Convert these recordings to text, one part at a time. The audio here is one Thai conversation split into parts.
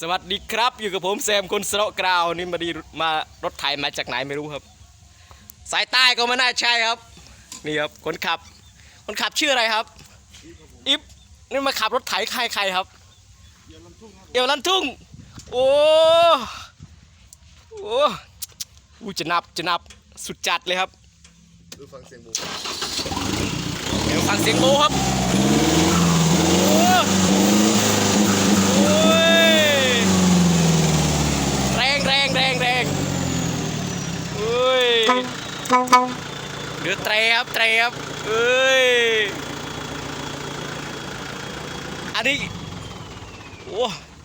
สวัสดีครับ อยู่กับผมแซมคนสระกราวนี่มาดีมารถไถมาจากไหนไม่รู้ครับ สายใต้ก็ไม่น่าใช่ครับ นี่ครับคนขับ คนขับชื่ออะไรครับอิฟนี่มาขับรถไถใครใครครับเอวลันทุ่งโอ้โอ้อู้จะนับจะนับสุดจัดเลยครับดูฟังเสียงบูเดี๋ยวฟังเสียงโบครับโอ้โอ้ยแรงแรงแรงแรงเอ้ย เดือดเตรครับเตรครับเอ้ย อันนี้ โอ้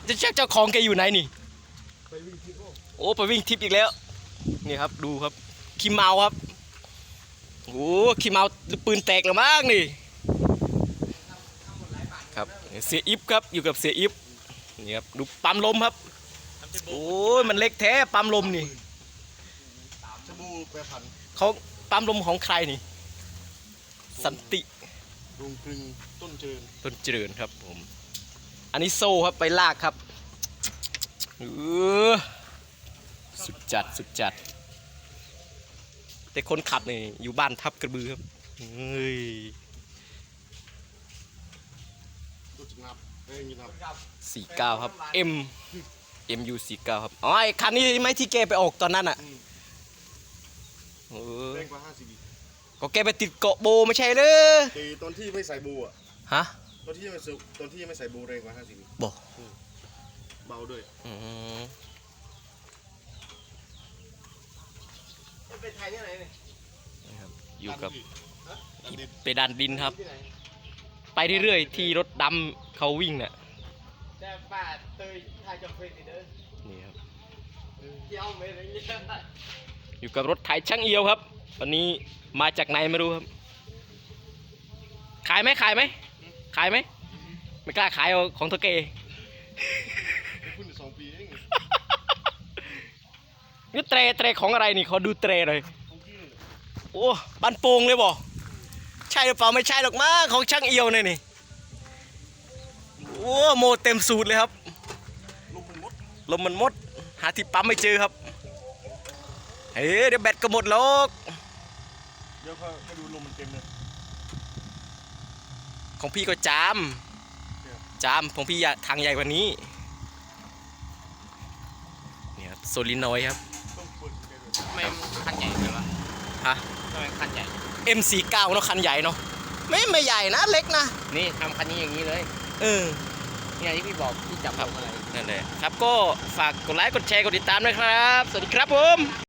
จะเช็คเจ้าของแกอยู่ไหนนี่ โอ้ไปวิ่งทิปอีกแล้ว นี่ครับดูครับขี้เมาครับ โอ้ขี้เมาปืนแตกแล้วมั้งนี่ ครับเสียอิฟครับอยู่กับเสียอิฟนี่ครับดูปั๊มลมครับ โอ้ยมันเล็กแท้ปั๊มลมนี่ชบูแปรพัน เขาปั๊มลมของใครนี่ สันติรุงกรึงต้นเจริญต้นเจริญครับผม อันนี้โซ่ครับไปลากครับเออสุดจัดสุดจัด แต่คนขับนี่อยู่บ้านทับกระบือครับเฮ้ยตัวจิงับเอ้ยมีนับสี่เก้าครับ M MU สี่เก้าครับ อ๋อไอคันนี้ไหมที่แกไปออกตอนนั้นอะเอ อแรงกว่าห้าสิบก็แกไปติดเกาะโบไม่ใช่เลยตีตอนที่ไม่ใส่บูอะฮะตอนที่ไม่ใส่ตอนที่ไม่ใส่บูแรงกว่าห้าสิบบอกเบาด้วยอืมเป็นไทยที่ไหนเนี่ยนะครับอยู่กับดันดินไปดันดินครับ ที่ไหนไปเรื่อยๆที่รถดำเขาวิ่งน่ะแต่ป้าเตยไทยจะเป็นเด้อนี่ครับ เกี่ยวไม่ได้ยินอยู่กับรถไถช่างเอียวครับ วันนี้มาจากไหนไม่รู้ครับ ขายไหมขายไหมขายไหมไม่กล้าขายเอาของเทเกคุณสองปีเองนี่เตรเตรของอะไรนี่ขอดูเตรหน่อยของพี่เลยโอ้บันโป่งเลยบ่ใช่หรือเปล่าไม่ใช่หรอกมั้งของช่างเอียวเนี่ยนี่โอ้โมเต็มสูตรเลยครับลูกมันมดลมมันมด หาที่ปั๊มไม่เจอครับ เฮ้ยเดี๋ยวแบตก็หมดแล้ว เดี๋ยวเขาให้ดูลมมันเต็มเลย ของพี่ก็จาม จามของพี่อย่าทางใหญ่กว่านี้ เนี่ยครับโซลินอยด์ครับต้องเปิดเต็มเลยทำไมมันคันใหญ่เลยวะฮะ ทำไมคันใหญ่ M49 เนาะคันใหญ่เนาะ ไม่ไม่ใหญ่นะเล็กนะ นี่ทำคันนี้อย่างนี้เลย เออ เนี่ยที่พี่บอกที่จับครับลงอะไร นั่นแหละครับก็ฝากกดไลค์ กดแชร์ กดติดตามด้วยครับ สวัสดีครับผม